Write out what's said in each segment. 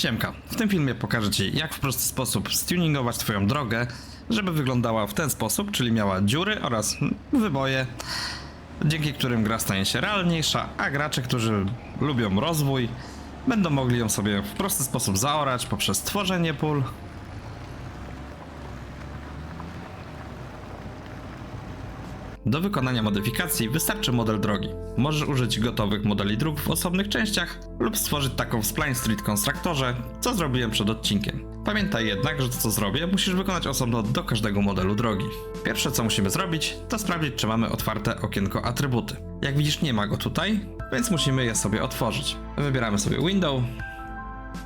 Siemka, w tym filmie pokażę Ci jak w prosty sposób stuningować Twoją drogę, żeby wyglądała w ten sposób, czyli miała dziury oraz wyboje, dzięki którym gra stanie się realniejsza, a gracze, którzy lubią rozwój, będą mogli ją sobie w prosty sposób zaorać poprzez tworzenie pól, Do wykonania modyfikacji wystarczy model drogi. Możesz użyć gotowych modeli dróg w osobnych częściach lub stworzyć taką w Spline Street Constructorze, co zrobiłem przed odcinkiem. Pamiętaj jednak, że to co zrobię musisz wykonać osobno do każdego modelu drogi. Pierwsze co musimy zrobić, to sprawdzić czy mamy otwarte okienko atrybuty. Jak widzisz nie ma go tutaj, więc musimy je sobie otworzyć. Wybieramy sobie Window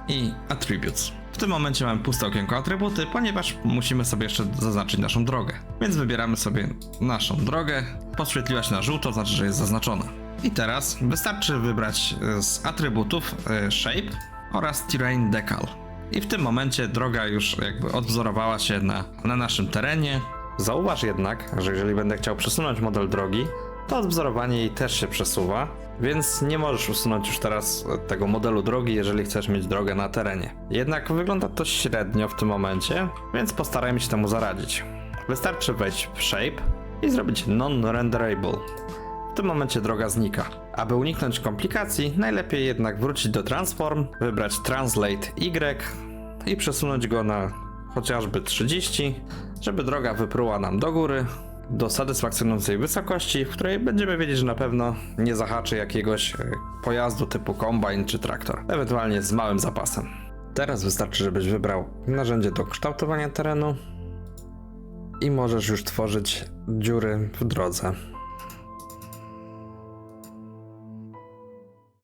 i Attributes. W tym momencie mamy puste okienko atrybuty, ponieważ musimy sobie jeszcze zaznaczyć naszą drogę. Więc wybieramy sobie naszą drogę. Podświetliła się na żółto, znaczy, że jest zaznaczona. I teraz wystarczy wybrać e, z atrybutów e, Shape oraz Terrain Decal. I w tym momencie droga już jakby odwzorowała się na, na naszym terenie. Zauważ jednak, że jeżeli będę chciał przesunąć model drogi, to odwzorowanie jej też się przesuwa, więc nie możesz usunąć już teraz tego modelu drogi, jeżeli chcesz mieć drogę na terenie. Jednak wygląda to średnio w tym momencie, więc postarajmy się temu zaradzić. Wystarczy wejść w Shape i zrobić Non-Renderable. W tym momencie droga znika. Aby uniknąć komplikacji, najlepiej jednak wrócić do Transform, wybrać Translate Y i przesunąć go na chociażby 30, żeby droga wypruła nam do góry, do satysfakcjonującej wysokości, w której będziemy wiedzieć, że na pewno nie zahaczy jakiegoś e, pojazdu typu kombine czy traktor, ewentualnie z małym zapasem. Teraz wystarczy, żebyś wybrał narzędzie do kształtowania terenu i możesz już tworzyć dziury w drodze.